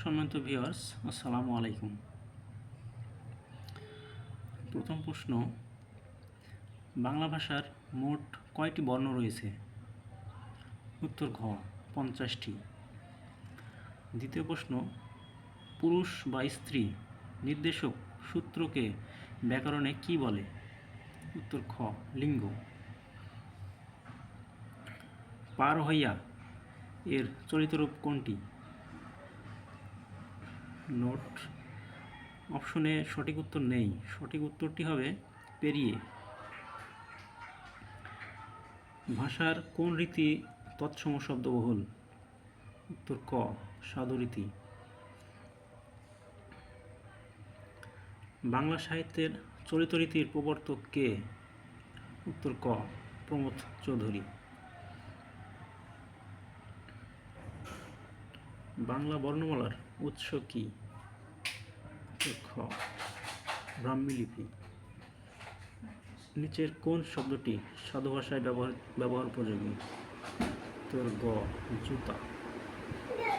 সম্মানিত ভিউয়ার্স আসসালামু আলাইকুম। প্রথম প্রশ্ন, বাংলা ভাষার মোট কয়টি বর্ণ রয়েছে? উত্তর ঘ, পঞ্চাশটি। দ্বিতীয় প্রশ্ন, পুরুষ বা স্ত্রী নির্দেশক সূত্রকে ব্যাকরণে কি বলে? উত্তর খ, লিঙ্গ। পার হইয়া এর চরিতরূপ কোনটি? নোট অপশনে সঠিক উত্তর নেই। সঠিক উত্তরটি হবে পেরিয়ে। ভাষার কোন রীতি তৎসম শব্দবহুল? উত্তর ক সাধুরীতি বাংলা সাহিত্যের চলিত রীতির প্রবর্তক কে? উত্তর ক, প্রমোদ চৌধুরী। বাংলা বর্ণমালার উৎস কি? খ, ব্রাহ্মী লিপি। নিচের কোন শব্দটি সাধু ভাষায় ব্যবহার ব্যবহার উপযোগী? তোর গ, জুতা।